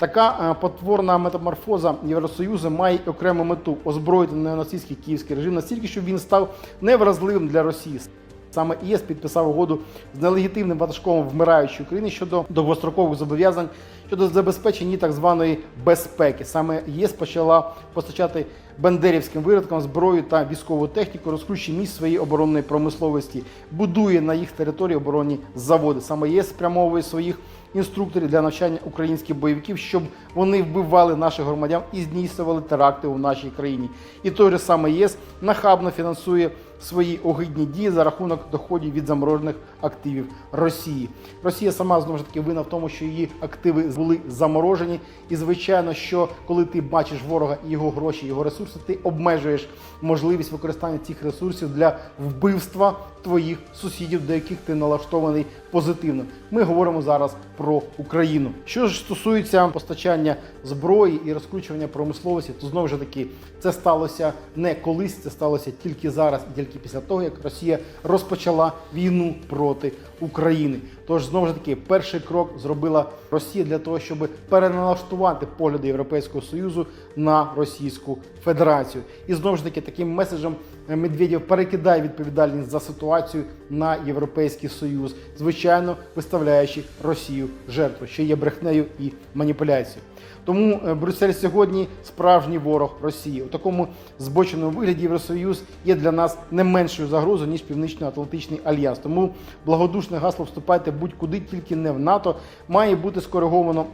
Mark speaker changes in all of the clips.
Speaker 1: Така е, потворна метаморфоза Євросоюзу має окрему мету озброїти неонацистський київський режим настільки, щоб він став невразливим для Росії. Саме ЄС підписав угоду з нелегітимним ватажком вмираючої України щодо довгострокових зобов'язань щодо забезпечення так званої безпеки. Саме ЄС почала постачати бандерівським виродкам зброю та військову техніку, розкручує місць своєї оборонної промисловості, будує на їх території оборонні заводи. Саме ЄС спрямовує своїх інструкторів для навчання українських бойовиків, щоб вони вбивали наших громадян і здійснювали теракти у нашій країні. І той же самий ЄС нахабно фінансує свої огидні дії за рахунок доходів від заморожених активів Росії. Росія сама знову ж таки вина в тому, що її активи були заморожені. І звичайно, що коли ти бачиш ворога і його гроші, його ресурси, ти обмежуєш можливість використання цих ресурсів для вбивства твоїх сусідів, до яких ти налаштований позитивно. Ми говоримо зараз про Україну. Що ж стосується постачання зброї і розкручування промисловості, то знову ж таки це сталося не колись, це сталося тільки зараз і тільки після того, як Росія розпочала війну проти України. Тож знову ж таки, перший крок зробила Росія для того, щоб переналаштувати погляди Європейського союзу на Російську Федерацію. І знову ж таки, таким меседжем Медведєв перекидає відповідальність за ситуацію на Європейський Союз, звичайно, виставляючи Росію жертву, що є брехнею і маніпуляцією. Тому е, Брюссель сьогодні справжній ворог Росії. У такому збоченому вигляді Євросоюз є для нас не меншою загрозою ніж Північно-Атлантичний альянс. Тому благодушне гасло вступайте будь-куди, тільки не в НАТО, має бути скориговано.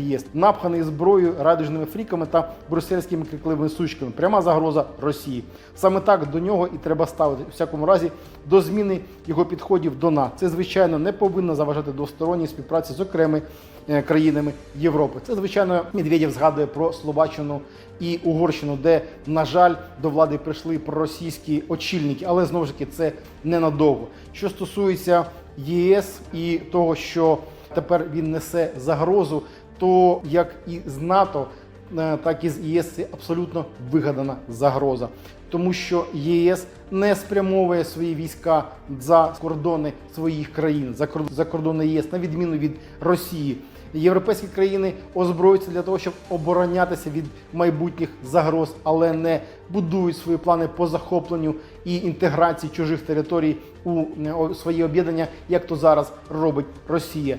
Speaker 1: ЄС напханий зброєю, радужними фріками та брюссельськими крикливими сучками. Пряма загроза Росії. Саме так до нього і треба ставити у всякому разі до зміни його підходів до НАТО. Це звичайно не повинно заважати двосторонній співпраці з окремими е, країнами Європи. Це звичайно Медведєв згадує про Словаччину і Угорщину, де, на жаль, до влади прийшли проросійські очільники, але знову ж таки це ненадовго. Що стосується ЄС і того, що тепер він несе загрозу, то як і з НАТО, е, так і з ЄС це абсолютно вигадана загроза, тому що ЄС не спрямовує свої війська за кордони своїх країн, за кор- за кордони ЄС, на відміну від Росії. Європейські країни озброюються для того, щоб оборонятися від майбутніх загроз, але не будують свої плани по захопленню і інтеграції чужих територій у е, свої об'єднання, як то зараз робить Росія.